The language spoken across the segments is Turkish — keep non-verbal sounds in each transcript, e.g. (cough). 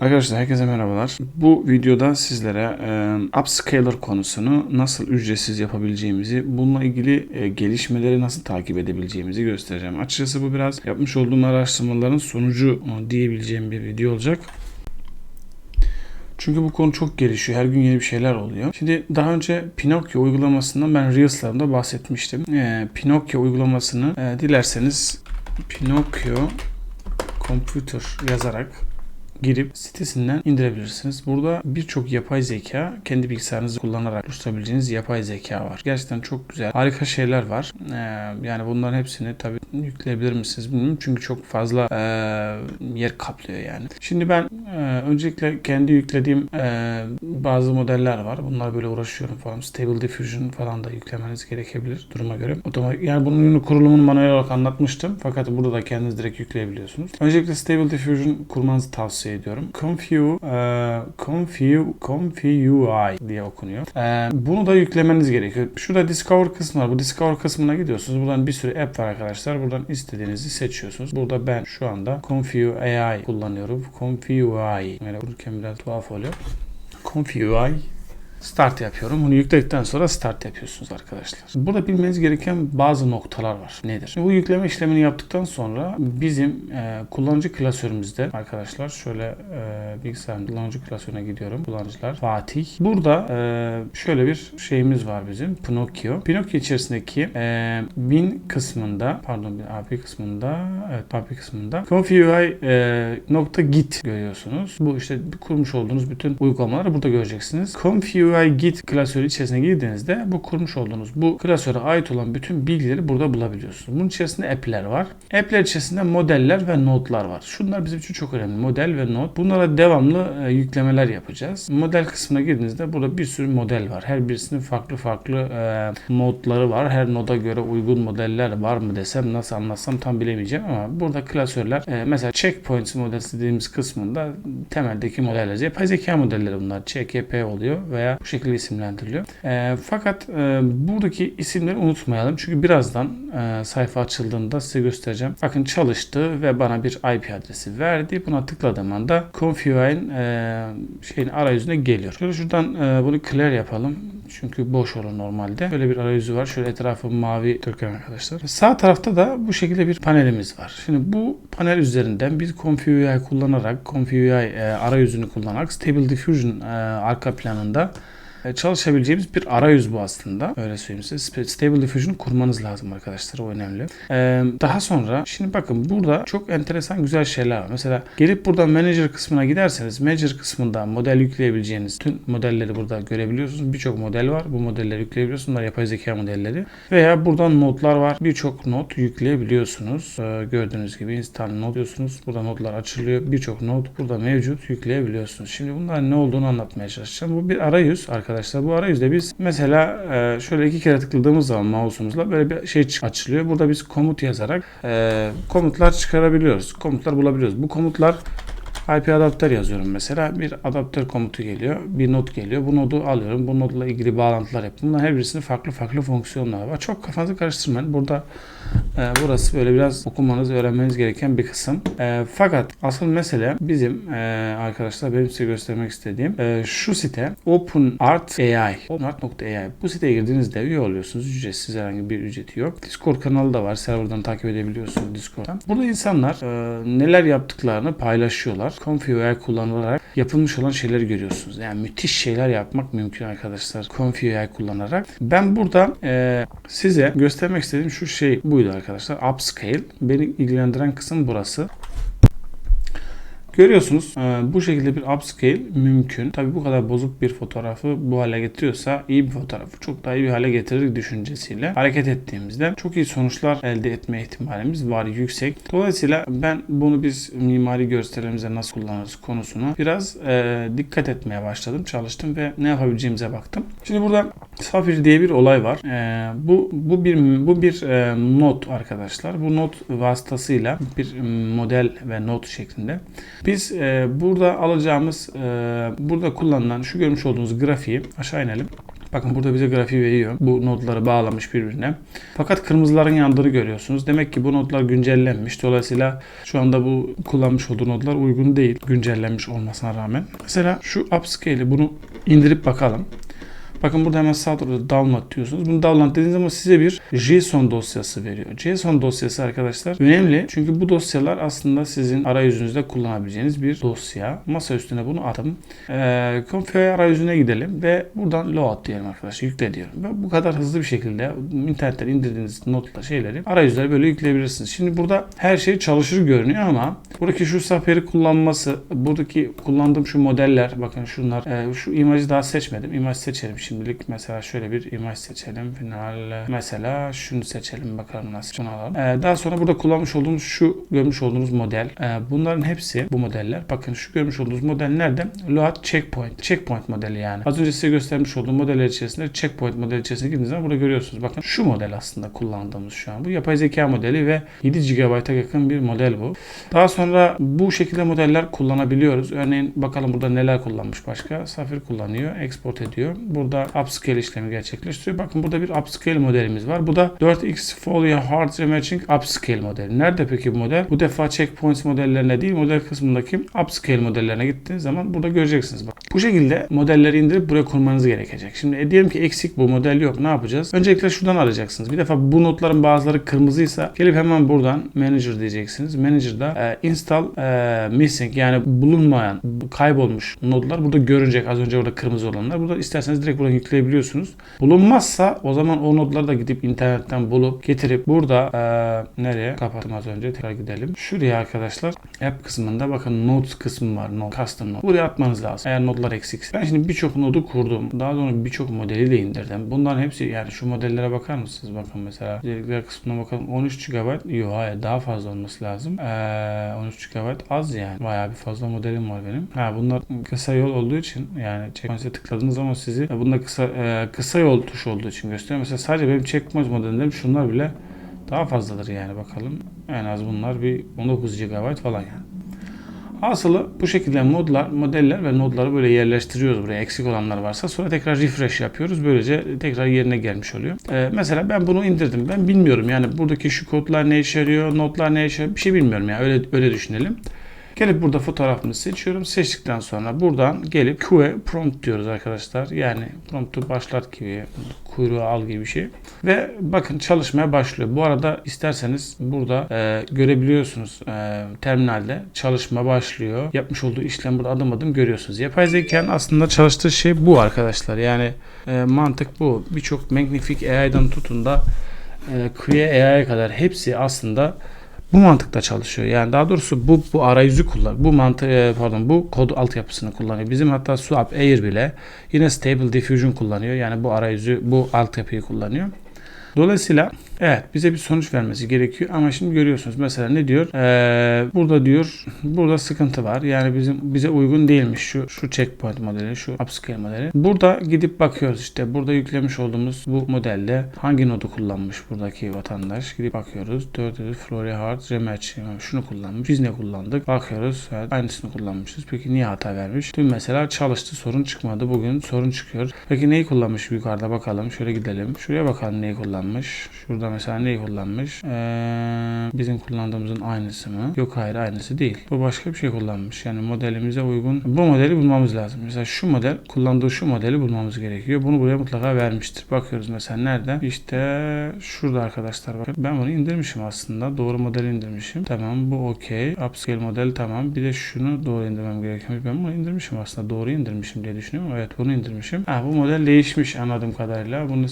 Arkadaşlar herkese merhabalar. Bu videoda sizlere e, Upscaler konusunu nasıl ücretsiz yapabileceğimizi, bununla ilgili e, gelişmeleri nasıl takip edebileceğimizi göstereceğim. Açıkçası bu biraz yapmış olduğum araştırmaların sonucu e, diyebileceğim bir video olacak. Çünkü bu konu çok gelişiyor. Her gün yeni bir şeyler oluyor. Şimdi daha önce Pinokyo uygulamasından ben Reels'larımda bahsetmiştim. E, Pinokyo uygulamasını e, dilerseniz Pinokyo Computer yazarak girip sitesinden indirebilirsiniz. Burada birçok yapay zeka kendi bilgisayarınızı kullanarak oluşturabileceğiniz yapay zeka var. Gerçekten çok güzel. Harika şeyler var. Ee, yani bunların hepsini tabii yükleyebilir misiniz bilmiyorum. Çünkü çok fazla e, yer kaplıyor yani. Şimdi ben e, öncelikle kendi yüklediğim e, bazı modeller var. Bunlar böyle uğraşıyorum falan. Stable Diffusion falan da yüklemeniz gerekebilir duruma göre. Otomatik, yani bunun kurulumunu manuel olarak anlatmıştım. Fakat burada da kendiniz direkt yükleyebiliyorsunuz. Öncelikle Stable Diffusion kurmanızı tavsiye ediyorum. Config, e, Config, Config UI diye okunuyor. E, bunu da yüklemeniz gerekiyor. Şurada Discover kısmı var. Bu Discover kısmına gidiyorsunuz. Buradan bir sürü app var arkadaşlar. Buradan istediğinizi seçiyorsunuz. Burada ben şu anda Config AI kullanıyorum. Config UI. Yani okurken biraz tuhaf oluyor. Config UI Start yapıyorum. Bunu yükledikten sonra start yapıyorsunuz arkadaşlar. Burada bilmeniz gereken bazı noktalar var. Nedir? Bu yükleme işlemini yaptıktan sonra bizim e, kullanıcı klasörümüzde arkadaşlar şöyle e, bilgisayarın kullanıcı klasörüne gidiyorum. Kullanıcılar Fatih. Burada e, şöyle bir şeyimiz var bizim. Pinokyo. Pinokyo içerisindeki e, bin kısmında pardon bir API kısmında evet API kısmında config e, nokta git görüyorsunuz. Bu işte kurmuş olduğunuz bütün uygulamaları burada göreceksiniz. Config UI Git klasörü içerisine girdiğinizde bu kurmuş olduğunuz bu klasöre ait olan bütün bilgileri burada bulabiliyorsunuz. Bunun içerisinde app'ler var. App'ler içerisinde modeller ve notlar var. Şunlar bizim için çok önemli. Model ve not. Bunlara devamlı e, yüklemeler yapacağız. Model kısmına girdiğinizde burada bir sürü model var. Her birisinin farklı farklı e, modları var. Her noda göre uygun modeller var mı desem nasıl anlatsam tam bilemeyeceğim ama burada klasörler e, mesela checkpoints model dediğimiz kısmında temeldeki modeller. Yapay zeka modelleri bunlar. CKP oluyor veya bu şekilde isimlendiriliyor. E, fakat e, buradaki isimleri unutmayalım. Çünkü birazdan e, sayfa açıldığında size göstereceğim. Bakın çalıştı ve bana bir IP adresi verdi. Buna tıkladığım anda Config'in e, şeyin arayüzüne geliyor. Şöyle şuradan e, bunu clear yapalım. Çünkü boş olur normalde. Böyle bir arayüzü var. Şöyle etrafı mavi döken arkadaşlar. Sağ tarafta da bu şekilde bir panelimiz var. Şimdi bu panel üzerinden biz Config kullanarak, Config arayüzünü kullanarak Stable Diffusion e, arka planında e, çalışabileceğimiz bir arayüz bu aslında. Öyle söyleyeyim size. Stable Diffusion kurmanız lazım arkadaşlar. O önemli. Ee, daha sonra şimdi bakın burada çok enteresan güzel şeyler var. Mesela gelip buradan Manager kısmına giderseniz Manager kısmında model yükleyebileceğiniz tüm modelleri burada görebiliyorsunuz. Birçok model var. Bu modelleri yükleyebiliyorsunuz. Bunlar yapay zeka modelleri. Veya buradan notlar var. Birçok not yükleyebiliyorsunuz. Ee, gördüğünüz gibi install not diyorsunuz. Burada notlar açılıyor. Birçok not burada mevcut yükleyebiliyorsunuz. Şimdi bunların ne olduğunu anlatmaya çalışacağım. Bu bir arayüz arkadaşlar arkadaşlar. Bu arayüzde biz mesela e, şöyle iki kere tıkladığımız zaman mouse'umuzla böyle bir şey açılıyor. Burada biz komut yazarak e, komutlar çıkarabiliyoruz. Komutlar bulabiliyoruz. Bu komutlar IP adaptör yazıyorum mesela. Bir adaptör komutu geliyor. Bir not geliyor. Bu nodu alıyorum. Bu nodla ilgili bağlantılar yapıyorum. Bunların her birisinin farklı farklı fonksiyonları var. Çok kafanızı karıştırmayın. Burada e, burası böyle biraz okumanız, öğrenmeniz gereken bir kısım. E, fakat asıl mesele bizim e, arkadaşlar benim size göstermek istediğim şu site OpenArt.ai OpenArt.ai Bu siteye girdiğinizde üye oluyorsunuz. Ücretsiz herhangi bir ücreti yok. Discord kanalı da var. Serverdan takip edebiliyorsunuz Discord'dan. Burada insanlar neler yaptıklarını paylaşıyorlar. Config kullanarak yapılmış olan şeyleri görüyorsunuz. Yani müthiş şeyler yapmak mümkün arkadaşlar. Config kullanarak. Ben burada size göstermek istediğim şu şey buydu arkadaşlar. Upscale. Beni ilgilendiren kısım burası. Görüyorsunuz e, bu şekilde bir upscale mümkün. Tabi bu kadar bozuk bir fotoğrafı bu hale getiriyorsa iyi bir fotoğrafı çok daha iyi bir hale getirir düşüncesiyle hareket ettiğimizde çok iyi sonuçlar elde etme ihtimalimiz var yüksek. Dolayısıyla ben bunu biz mimari gösterilerimize nasıl kullanırız konusuna biraz e, dikkat etmeye başladım. Çalıştım ve ne yapabileceğimize baktım. Şimdi burada Safir diye bir olay var. E, bu bu bir bu bir e, not arkadaşlar. Bu not vasıtasıyla bir model ve not şeklinde biz e, burada alacağımız, e, burada kullanılan şu görmüş olduğunuz grafiği aşağı inelim. Bakın burada bize grafiği veriyor. Bu nodları bağlamış birbirine. Fakat kırmızıların yandığını görüyorsunuz. Demek ki bu nodlar güncellenmiş. Dolayısıyla şu anda bu kullanmış olduğu nodlar uygun değil. Güncellenmiş olmasına rağmen. Mesela şu upscale'i bunu indirip bakalım. Bakın burada hemen sağ tarafta download diyorsunuz. Bunu download dediğiniz zaman size bir JSON dosyası veriyor. JSON dosyası arkadaşlar önemli. Çünkü bu dosyalar aslında sizin arayüzünüzde kullanabileceğiniz bir dosya. Masa üstüne bunu attım. Ee, Config arayüzüne gidelim ve buradan load diyelim arkadaşlar. Yükle diyorum. Ve bu kadar hızlı bir şekilde internetten indirdiğiniz notla şeyleri arayüzlere böyle yükleyebilirsiniz. Şimdi burada her şey çalışır görünüyor ama buradaki şu Safari kullanması, buradaki kullandığım şu modeller bakın şunlar e, şu imajı daha seçmedim. İmaj seçelim şimdilik. Mesela şöyle bir imaj seçelim. Final mesela şunu seçelim bakalım nasıl. Şunu alalım. E, daha sonra burada kullanmış olduğumuz şu görmüş olduğunuz model. E, bunların hepsi bu modeller. Bakın şu görmüş olduğunuz model nerede? Load Checkpoint. Checkpoint modeli yani. Az önce size göstermiş olduğum modeller içerisinde Checkpoint modeli içerisine girdiğiniz zaman burada görüyorsunuz. Bakın şu model aslında kullandığımız şu an. Bu yapay zeka modeli ve 7 GB'a yakın bir model bu. Daha sonra bu şekilde modeller kullanabiliyoruz. Örneğin bakalım burada neler kullanmış başka. Safir kullanıyor. Export ediyor. Burada upscale işlemi gerçekleştiriyor. Bakın burada bir upscale modelimiz var. Bu da 4x Folio Hard Rematching Upscale modeli. Nerede peki bu model? Bu defa checkpoints modellerine değil model kısmındaki upscale modellerine gittiğiniz zaman burada göreceksiniz. Bak. Bu şekilde modelleri indirip buraya kurmanız gerekecek. Şimdi e, diyelim ki eksik bu model yok. Ne yapacağız? Öncelikle şuradan arayacaksınız. Bir defa bu notların bazıları kırmızıysa gelip hemen buradan manager diyeceksiniz. Manager'da e, install e, missing yani bulunmayan kaybolmuş nodlar burada görünecek. Az önce orada kırmızı olanlar. Burada isterseniz direkt buradan yükleyebiliyorsunuz. Bulunmazsa o zaman o nodları da gidip internetten bulup getirip burada e, nereye kapattım az önce tekrar gidelim. Şuraya arkadaşlar app kısmında bakın notes kısmı var. Node, custom node. Buraya atmanız lazım. Eğer nodlar eksikse. Ben şimdi birçok nodu kurdum. Daha sonra birçok modeli de indirdim. Bunların hepsi yani şu modellere bakar mısınız? Bakın mesela özellikler kısmına bakalım. 13 GB. Yok hayır daha fazla olması lazım. Ee, 13 GB az yani. Bayağı bir fazla modelim var benim. Ha bunlar kısa yol olduğu için yani checkpoint'e tıkladığınız zaman sizi bunda kısa e, kısa yol tuşu olduğu için gösteriyor. Mesela sadece benim checkpoint modelimlerim şunlar bile daha fazladır yani bakalım. En az bunlar bir 19 GB falan yani. Asılı bu şekilde modlar, modeller ve nodları böyle yerleştiriyoruz buraya eksik olanlar varsa. Sonra tekrar refresh yapıyoruz. Böylece tekrar yerine gelmiş oluyor. Ee, mesela ben bunu indirdim. Ben bilmiyorum yani buradaki şu kodlar ne işe yarıyor, notlar ne işe yarıyor bir şey bilmiyorum yani öyle öyle düşünelim. Gelip burada fotoğrafımı seçiyorum. Seçtikten sonra buradan gelip QA prompt diyoruz arkadaşlar. Yani promptu başlat gibi, kuyruğu al gibi bir şey. Ve bakın çalışmaya başlıyor. Bu arada isterseniz burada e, görebiliyorsunuz e, terminalde çalışma başlıyor. Yapmış olduğu işlem burada adım adım görüyorsunuz. Yapay zekanın aslında çalıştığı şey bu arkadaşlar. Yani e, mantık bu. Birçok Magnific AI'dan tutun da e, Creo AI'ye kadar hepsi aslında bu mantıkta çalışıyor. Yani daha doğrusu bu bu arayüzü kullan. Bu mantığı pardon bu kod altyapısını kullanıyor. Bizim hatta Swap Air bile yine Stable Diffusion kullanıyor. Yani bu arayüzü bu altyapıyı kullanıyor. Dolayısıyla evet bize bir sonuç vermesi gerekiyor ama şimdi görüyorsunuz mesela ne diyor? Ee, burada diyor burada sıkıntı var. Yani bizim bize uygun değilmiş şu şu checkpoint modeli, şu upscale modeli. Burada gidip bakıyoruz işte burada yüklemiş olduğumuz bu modelde hangi nodu kullanmış buradaki vatandaş? Gidip bakıyoruz. 4 Florida Hard Rematch şunu kullanmış. Biz ne kullandık? Bakıyoruz. Evet, aynısını kullanmışız. Peki niye hata vermiş? Dün mesela çalıştı sorun çıkmadı. Bugün sorun çıkıyor. Peki neyi kullanmış yukarıda bakalım. Şöyle gidelim. Şuraya bakalım neyi kullanmış. Şurada mesela neyi kullanmış? Ee, bizim kullandığımızın aynısı mı? Yok hayır aynısı değil. Bu başka bir şey kullanmış. Yani modelimize uygun. Bu modeli bulmamız lazım. Mesela şu model kullandığı şu modeli bulmamız gerekiyor. Bunu buraya mutlaka vermiştir. Bakıyoruz mesela nerede? İşte şurada arkadaşlar. Bakın ben bunu indirmişim aslında. Doğru modeli indirmişim. Tamam bu okey. Upscale model tamam. Bir de şunu doğru indirmem gerekiyor. Ben bunu indirmişim aslında. Doğru indirmişim diye düşünüyorum. Evet bunu indirmişim. Ha, bu model değişmiş anladığım kadarıyla. Bunu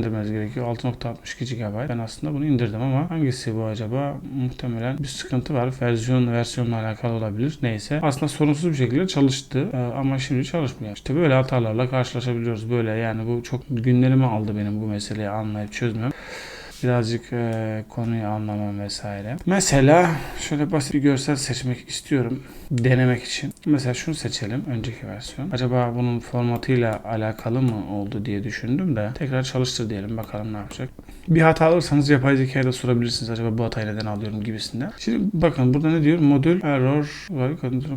indirmeniz gerekiyor. 6.62 GB. Ben aslında bunu indirdim ama hangisi bu acaba? Muhtemelen bir sıkıntı var. Versiyon versiyonla alakalı olabilir. Neyse. Aslında sorunsuz bir şekilde çalıştı. Ee, ama şimdi çalışmıyor. İşte böyle hatalarla karşılaşabiliyoruz. Böyle yani bu çok günlerimi aldı benim bu meseleyi anlayıp çözmem birazcık e, konuyu anlamam vesaire. Mesela şöyle basit bir görsel seçmek istiyorum. Denemek için. Mesela şunu seçelim. Önceki versiyon. Acaba bunun formatıyla alakalı mı oldu diye düşündüm de tekrar çalıştır diyelim. Bakalım ne yapacak. Bir hata alırsanız yapay zekaya da sorabilirsiniz. Acaba bu hatayı neden alıyorum gibisinden. Şimdi bakın burada ne diyor? Modül error var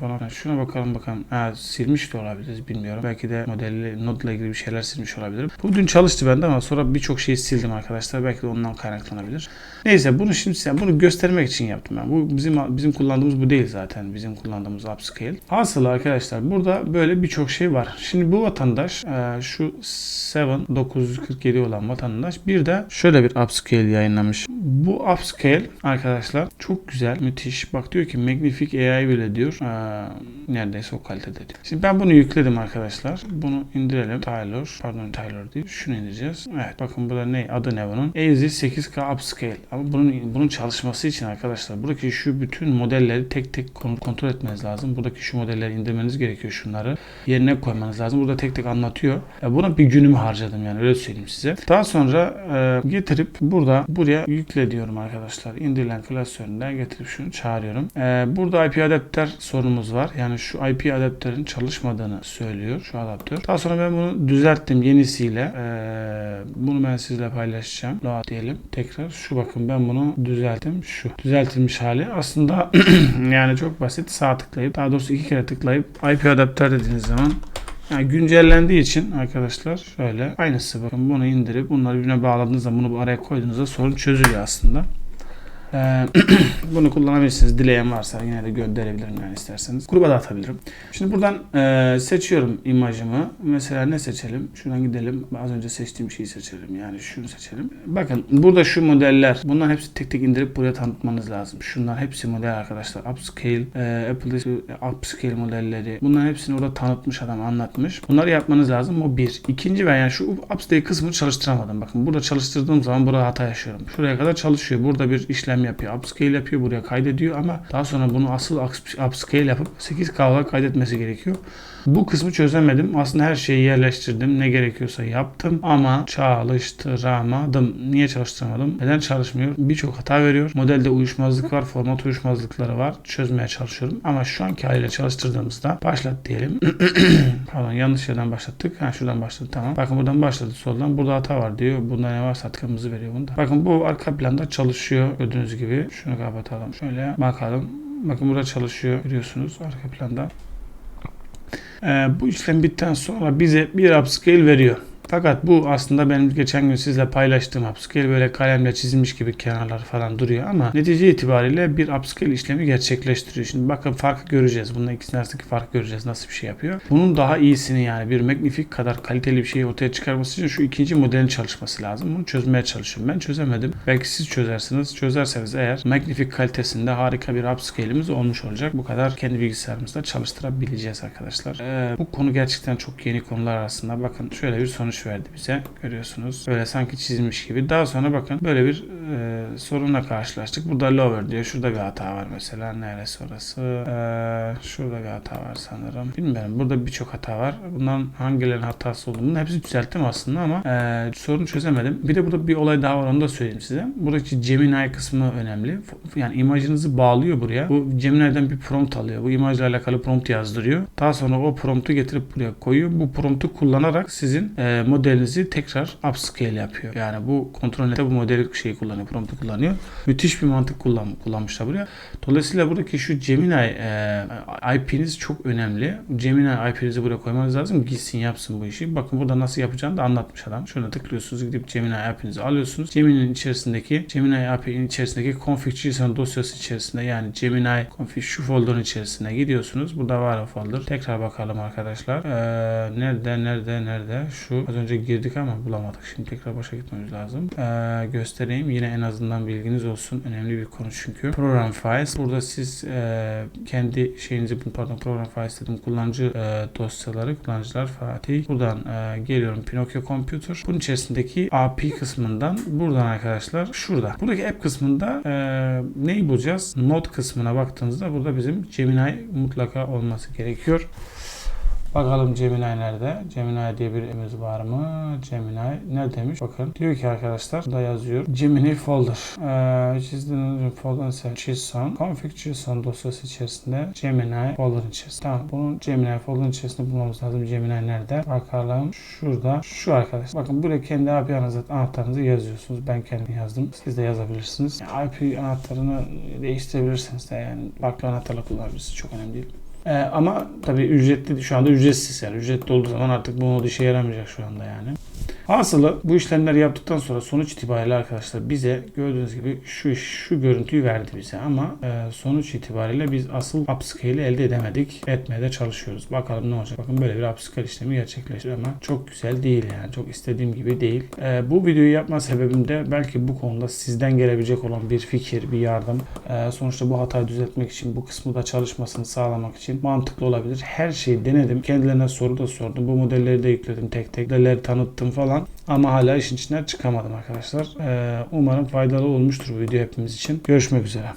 falan. Yani şuna bakalım bakalım. Ha, silmiş de olabiliriz bilmiyorum. Belki de modeli nodla ilgili bir şeyler silmiş olabilirim. Bu dün çalıştı bende ama sonra birçok şeyi sildim arkadaşlar. Belki de ondan kaynaklanabilir. Neyse bunu şimdi size bunu göstermek için yaptım ben. Bu bizim bizim kullandığımız bu değil zaten. Bizim kullandığımız upscale. Hasıl arkadaşlar burada böyle birçok şey var. Şimdi bu vatandaş e, şu 7 947 olan vatandaş bir de şöyle bir upscale yayınlamış. Bu upscale arkadaşlar çok güzel, müthiş. Bak diyor ki Magnific AI bile diyor. E, neredeyse o kalitede diyor. Şimdi ben bunu yükledim arkadaşlar. Bunu indirelim. Tyler, pardon Tyler değil. Şunu indireceğiz. Evet bakın burada ne? Adı ne bunun? AZ 8K upscale. Ama bunun bunun çalışması için arkadaşlar buradaki şu bütün modelleri tek tek kon- kontrol etmeniz lazım. Buradaki şu modelleri indirmeniz gerekiyor şunları. Yerine koymanız lazım. Burada tek tek anlatıyor. Ya buna bir günümü harcadım yani öyle söyleyeyim size. Daha sonra e, getirip burada buraya yükle diyorum arkadaşlar. İndirilen klasöründen getirip şunu çağırıyorum. E, burada IP adapter sorunumuz var. Yani şu IP adapterin çalışmadığını söylüyor şu adaptör. Daha sonra ben bunu düzelttim yenisiyle. E, bunu ben sizle paylaşacağım. Load diyelim. Tekrar şu bakın ben bunu düzelttim. Şu düzeltilmiş hali. Aslında (clears throat) yani çok basit. Tıklayıp daha doğrusu iki kere tıklayıp IP adapter dediğiniz zaman yani güncellendiği için arkadaşlar şöyle aynısı bakın bunu indirip bunları birbirine bağladığınız zaman bunu bu araya koyduğunuzda sorun çözülüyor aslında. Ee, (clears throat) bunu kullanabilirsiniz. Dileyen varsa yine de gönderebilirim yani isterseniz. Gruba da atabilirim. Şimdi buradan e, seçiyorum imajımı. Mesela ne seçelim? Şuradan gidelim. Az önce seçtiğim şeyi seçelim. Yani şunu seçelim. Bakın burada şu modeller. Bunların hepsi tek tek indirip buraya tanıtmanız lazım. Şunlar hepsi model arkadaşlar. Upscale, e, Apple upscale modelleri. Bunların hepsini orada tanıtmış adam anlatmış. Bunları yapmanız lazım. O bir. İkinci ben yani şu upscale kısmını çalıştıramadım. Bakın burada çalıştırdığım zaman burada hata yaşıyorum. Şuraya kadar çalışıyor. Burada bir işlem yapıyor. Upscale yapıyor. Buraya kaydediyor ama daha sonra bunu asıl upscale yapıp 8K olarak kaydetmesi gerekiyor. Bu kısmı çözemedim. Aslında her şeyi yerleştirdim. Ne gerekiyorsa yaptım ama çalıştıramadım. Niye çalıştıramadım? Neden çalışmıyor? Birçok hata veriyor. Modelde uyuşmazlık var. Format uyuşmazlıkları var. Çözmeye çalışıyorum. Ama şu anki haliyle çalıştırdığımızda başlat diyelim. (clears throat) Pardon yanlış yerden başlattık. Ha şuradan başladı tamam. Bakın buradan başladı soldan. Burada hata var diyor. Bunda ne varsa kırmızı veriyor bunda. Bakın bu arka planda çalışıyor. Gördüğünüz gibi. Şunu kapatalım. Şöyle bakalım. Bakın burada çalışıyor. Görüyorsunuz arka planda. Ee, bu işlem bittikten sonra bize bir upscale veriyor. Fakat bu aslında benim geçen gün sizle paylaştığım upscale böyle kalemle çizilmiş gibi kenarlar falan duruyor ama netice itibariyle bir upscale işlemi gerçekleştiriyor. Şimdi bakın farkı göreceğiz. Bunun ikisinin arasındaki farkı göreceğiz. Nasıl bir şey yapıyor. Bunun daha iyisini yani bir Magnific kadar kaliteli bir şeyi ortaya çıkarması için şu ikinci modelin çalışması lazım. Bunu çözmeye çalışıyorum. Ben çözemedim. Belki siz çözersiniz. Çözerseniz eğer Magnific kalitesinde harika bir upscale'imiz olmuş olacak. Bu kadar kendi bilgisayarımızda çalıştırabileceğiz arkadaşlar. Ee, bu konu gerçekten çok yeni konular arasında. Bakın şöyle bir sonuç verdi bize. Görüyorsunuz. Böyle sanki çizilmiş gibi. Daha sonra bakın böyle bir e, sorunla karşılaştık. Burada lower diyor. Şurada bir hata var mesela. Neresi orası? Ee, şurada bir hata var sanırım. Bilmiyorum. Burada birçok hata var. Bunların hangilerinin hatası olduğunu hepsi düzelttim aslında ama e, sorunu çözemedim. Bir de burada bir olay daha var. Onu da söyleyeyim size. Buradaki Gemini kısmı önemli. Yani imajınızı bağlıyor buraya. Bu Gemini'den bir prompt alıyor. Bu imajla alakalı prompt yazdırıyor. Daha sonra o promptu getirip buraya koyuyor. Bu promptu kullanarak sizin e, modelinizi tekrar upscale yapıyor. Yani bu kontrolde bu modeli şeyi kullanıyor, promptu kullanıyor. Müthiş bir mantık kullan, kullanmışlar buraya. Dolayısıyla buradaki şu Gemini e, IP'niz çok önemli. Gemini IP'nizi buraya koymanız lazım. Gitsin yapsın bu işi. Bakın burada nasıl yapacağını da anlatmış adam. Şuna tıklıyorsunuz gidip Gemini IP'nizi alıyorsunuz. Gemini'nin içerisindeki Gemini IP'nin içerisindeki config.json dosyası içerisinde yani Gemini config şu folder'ın içerisine gidiyorsunuz. Burada var o folder. Tekrar bakalım arkadaşlar. Ee, nerede nerede nerede? Şu az önce girdik ama bulamadık. Şimdi tekrar başa gitmemiz lazım. Ee, göstereyim. Yine en azından bilginiz olsun. Önemli bir konu çünkü. Program files. Burada siz e, kendi şeyinizi pardon program files dedim. Kullanıcı e, dosyaları kullanıcılar Fatih. Buradan e, geliyorum Pinocchio Computer. Bunun içerisindeki API kısmından buradan arkadaşlar şurada. Buradaki app kısmında e, neyi bulacağız? Node kısmına baktığınızda burada bizim Gemini mutlaka olması gerekiyor. Bakalım Gemini nerede? Gemini diye bir emir var mı? Gemini ne demiş? Bakın. Diyor ki arkadaşlar burada yazıyor. Gemini folder. Ee, çizdiğiniz folder JSON. Config JSON dosyası içerisinde Gemini folder içerisinde. Tamam. Bunun Gemini folder içerisinde bulmamız lazım. Gemini nerede? Bakalım. Şurada. Şu arkadaş. Bakın buraya kendi anahtar- anahtarınızı yazıyorsunuz. Ben kendim yazdım. Siz de yazabilirsiniz. Yani IP anahtarını değiştirebilirsiniz de yani. Farklı anahtarla kullanabilirsiniz. Çok önemli değil. Ee, ama tabii ücretli şu anda ücretsiz yani ücretli olduğu zaman artık bu mod işe yaramayacak şu anda yani. Hasılı bu işlemleri yaptıktan sonra sonuç itibariyle arkadaşlar bize gördüğünüz gibi şu şu görüntüyü verdi bize ama e, sonuç itibariyle biz asıl upscale'i elde edemedik. Etmeye de çalışıyoruz. Bakalım ne olacak. Bakın böyle bir upscale işlemi gerçekleşti ama çok güzel değil yani. Çok istediğim gibi değil. E, bu videoyu yapma sebebim de belki bu konuda sizden gelebilecek olan bir fikir, bir yardım. E, sonuçta bu hatayı düzeltmek için bu kısmı da çalışmasını sağlamak için mantıklı olabilir. Her şeyi denedim. Kendilerine soru da sordum. Bu modelleri de yükledim tek tek. Modelleri tanıttım falan. Ama hala işin içinden çıkamadım arkadaşlar. Ee, umarım faydalı olmuştur bu video hepimiz için. Görüşmek üzere.